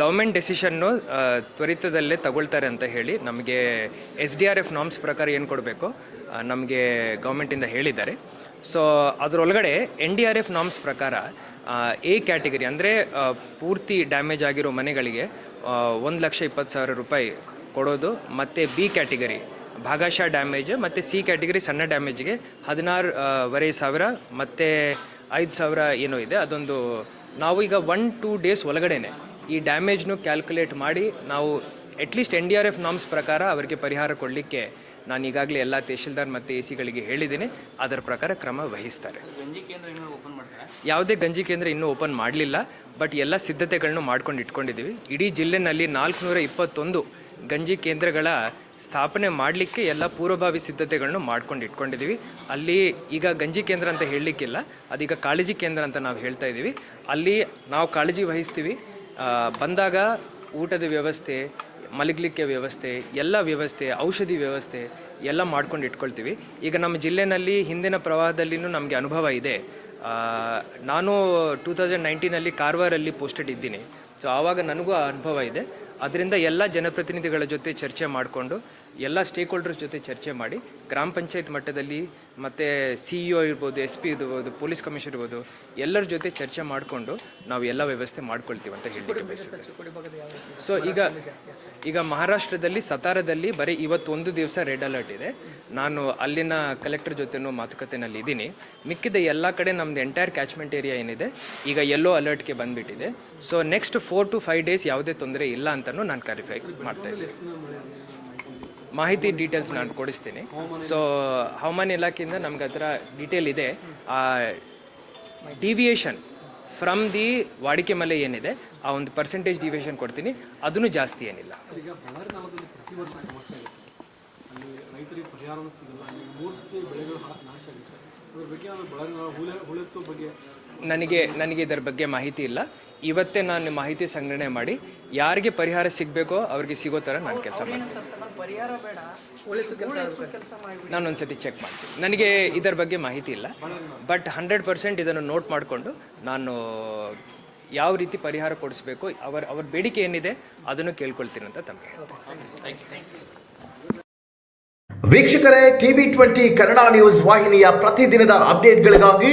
Government ಡೆಸಿಷನ್ನು ತ್ವರಿತದಲ್ಲೇ ತಗೊಳ್ತಾರೆ ಅಂತ ಹೇಳಿ ನಮಗೆ S D R F norms ಪ್ರಕಾರ ಏನು ಕೊಡಬೇಕು ನಮಗೆ ಗೌರ್ಮೆಂಟಿಂದ ಹೇಳಿದ್ದಾರೆ. ಸೊ, ಅದರೊಳಗಡೆ N D R F norms ಪ್ರಕಾರ ಎ ಕ್ಯಾಟಗರಿ ಅಂದರೆ ಪೂರ್ತಿ ಡ್ಯಾಮೇಜ್ ಆಗಿರೋ ಮನೆಗಳಿಗೆ ಒಂದು ಲಕ್ಷ ಇಪ್ಪತ್ತು ಸಾವಿರ ರೂಪಾಯಿ ಕೊಡೋದು, ಮತ್ತು ಬಿ ಕ್ಯಾಟಗರಿ ಭಾಗಶಃ ಡ್ಯಾಮೇಜ್, ಮತ್ತು ಸಿ ಕ್ಯಾಟಗರಿ ಸಣ್ಣ ಡ್ಯಾಮೇಜ್ಗೆ ಹದಿನಾರುವರೆ ಸಾವಿರ, ಮತ್ತು ಐದು ಸಾವಿರ ಏನೋ ಇದೆ, ಅದೊಂದು ನಾವು ಈಗ ಒನ್ ಟೂ ಡೇಸ್ ಒಳಗಡೆನೆ ಈ ಡ್ಯಾಮೇಜ್ನು ಕ್ಯಾಲ್ಕುಲೇಟ್ ಮಾಡಿ ನಾವು at least N D R F norms ಪ್ರಕಾರ ಅವರಿಗೆ ಪರಿಹಾರ ಕೊಡಲಿಕ್ಕೆ ನಾನು ಈಗಾಗಲೇ ಎಲ್ಲ ತಹಶೀಲ್ದಾರ್ ಮತ್ತು ಎ ಸಿಗಳಿಗೆ ಹೇಳಿದ್ದೀನಿ. ಅದರ ಪ್ರಕಾರ ಕ್ರಮ ವಹಿಸ್ತಾರೆ. ಯಾವುದೇ ಗಂಜಿ ಕೇಂದ್ರ ಇನ್ನೂ ಓಪನ್ ಮಾಡಲಿಲ್ಲ. ಬಟ್ ಎಲ್ಲ ಸಿದ್ಧತೆಗಳನ್ನು ಮಾಡ್ಕೊಂಡು ಇಟ್ಕೊಂಡಿದ್ದೀವಿ. ಇಡೀ ಜಿಲ್ಲೆನಲ್ಲಿ ನಾಲ್ಕುನೂರ ಇಪ್ಪತ್ತೊಂದು ಗಂಜಿ ಕೇಂದ್ರಗಳ ಸ್ಥಾಪನೆ ಮಾಡಲಿಕ್ಕೆ ಎಲ್ಲ ಪೂರ್ವಭಾವಿ ಸಿದ್ಧತೆಗಳನ್ನು ಮಾಡ್ಕೊಂಡು ಇಟ್ಕೊಂಡಿದ್ದೀವಿ. ಅಲ್ಲಿ ಈಗ ಗಂಜಿ ಕೇಂದ್ರ ಅಂತ ಹೇಳಲಿಕ್ಕಿಲ್ಲ. ಅದೀಗ ಕಾಳಜಿ ಕೇಂದ್ರ ಅಂತ ನಾವು ಹೇಳ್ತಾ ಇದ್ದೀವಿ. ಅಲ್ಲಿ ನಾವು ಕಾಳಜಿ ವಹಿಸ್ತೀವಿ. ಬಂದಾಗ ಊಟದ ವ್ಯವಸ್ಥೆ, ಮಲಗಲಿಕ್ಕೆ ವ್ಯವಸ್ಥೆ, ಎಲ್ಲ ವ್ಯವಸ್ಥೆ, ಔಷಧಿ ವ್ಯವಸ್ಥೆ ಎಲ್ಲ ಮಾಡ್ಕೊಂಡು ಇಟ್ಕೊಳ್ತೀವಿ. ಈಗ ನಮ್ಮ ಜಿಲ್ಲೆನಲ್ಲಿ ಹಿಂದಿನ ಪ್ರವಾಹದಲ್ಲಿನೂ ನಮಗೆ ಅನುಭವ ಇದೆ. ನಾನು ಟೂ ತೌಸಂಡ್ ನೈನ್ಟೀನಲ್ಲಿ ಕಾರವಾರಲ್ಲಿ ಪೋಸ್ಟೆಡ್ ಇದ್ದೀನಿ. ಸೊ ಆವಾಗ ನನಗೂ ಅನುಭವ ಇದೆ. ಅದರಿಂದ ಎಲ್ಲ ಜನಪ್ರತಿನಿಧಿಗಳ ಜೊತೆ ಚರ್ಚೆ ಮಾಡಿಕೊಂಡು ಎಲ್ಲ ಸ್ಟೇಕ್ ಹೋಲ್ಡರ್ಸ್ ಜೊತೆ ಚರ್ಚೆ ಮಾಡಿ ಗ್ರಾಮ ಪಂಚಾಯತ್ ಮಟ್ಟದಲ್ಲಿ ಮತ್ತು ಸಿ ಇ ಇರ್ಬೋದು ಎಸ್ ಪಿ ಇರ್ಬೋದು ಪೊಲೀಸ್ ಕಮಿಷನರ್ ಇರ್ಬೋದು, ಎಲ್ಲರ ಜೊತೆ ಚರ್ಚೆ ಮಾಡಿಕೊಂಡು ನಾವು ಎಲ್ಲ ವ್ಯವಸ್ಥೆ ಮಾಡ್ಕೊಳ್ತೀವಿ ಅಂತ ಹೇಳಲಿಕ್ಕೆ ಬಯಸುತ್ತೆ ಸೊ ಈಗ ಈಗ ಮಹಾರಾಷ್ಟ್ರದಲ್ಲಿ, ಸತಾರದಲ್ಲಿ ಬರೀ ಇವತ್ತು ಒಂದು ದಿವಸ ರೆಡ್ ಅಲರ್ಟ್ ಇದೆ. ನಾನು ಅಲ್ಲಿನ ಕಲೆಕ್ಟರ್ ಜೊತೆನೂ ಮಾತುಕತೆನಲ್ಲಿ ಇದ್ದೀನಿ. ಮಿಕ್ಕಿದ ಎಲ್ಲ ಕಡೆ ನಮ್ದು ಎಂಟೈರ್ ಕ್ಯಾಚ್ಮೆಂಟ್ ಏರಿಯಾ ಏನಿದೆ, ಈಗ ಎಲ್ಲೋ ಅಲರ್ಟ್ಗೆ ಬಂದ್ಬಿಟ್ಟಿದೆ. So next four to five days ಯಾವುದೇ ತೊಂದರೆ ಇಲ್ಲ ಅಂತಲೂ ನಾನು ಕ್ಲಾರಿಫೈ ಮಾಡ್ತಾ ಇದ್ದೀನಿ. ಮಾಹಿತಿ ಡೀಟೇಲ್ಸ್ ನಾನು ಕೊಡಿಸ್ತೀನಿ. ಸೊ ಹವಾಮಾನ ಇಲಾಖೆಯಿಂದ ನಮ್ಗೆ ಹತ್ರ ಡೀಟೇಲ್ ಇದೆ. ಆ ಡಿವಿಯೇಷನ್ ಫ್ರಮ್ ದಿ ವಾಡಿಕೆ ಮಲೆ ಏನಿದೆ, ಆ ಒಂದು ಪರ್ಸೆಂಟೇಜ್ ಡಿವಿಯೇಷನ್ ಕೊಡ್ತೀನಿ. ಅದನ್ನು ಜಾಸ್ತಿ ಏನಿಲ್ಲ. ನನಗೆ ನನಗೆ ಇದರ ಬಗ್ಗೆ ಮಾಹಿತಿ ಇಲ್ಲ. ಇವತ್ತೇ ನಾನು ಮಾಹಿತಿ ಸಂಗ್ರಹಣೆ ಮಾಡಿ ಯಾರಿಗೆ ಪರಿಹಾರ ಸಿಗಬೇಕೋ ಅವ್ರಿಗೆ ಸಿಗೋ ಥರ ನಾನು ಕೆಲಸ ಮಾಡ್ತೀನಿ. ನಾನು ಒಂದ್ಸತಿ ಚೆಕ್ ಮಾಡ್ತೀನಿ. ನನಗೆ ಇದರ ಬಗ್ಗೆ ಮಾಹಿತಿ ಇಲ್ಲ. ಬಟ್ ಹಂಡ್ರೆಡ್ ಪರ್ಸೆಂಟ್ ಇದನ್ನು ನೋಟ್ ಮಾಡಿಕೊಂಡು ನಾನು ಯಾವ ರೀತಿ ಪರಿಹಾರ ಕೊಡಿಸ್ಬೇಕು ಅವರ ಅವ್ರ ಬೇಡಿಕೆ ಏನಿದೆ ಅದನ್ನು ಕೇಳ್ಕೊಳ್ತೀನಿ ಅಂತ ತಮಗೆ ವೀಕ್ಷಕರೇ ಟಿವಿ ಟ್ವೆಂಟಿ ಕನ್ನಡ ನ್ಯೂಸ್ ವಾಹಿನಿಯ ಪ್ರತಿದಿನದ ಅಪ್ಡೇಟ್ಗಳಿಗಾಗಿ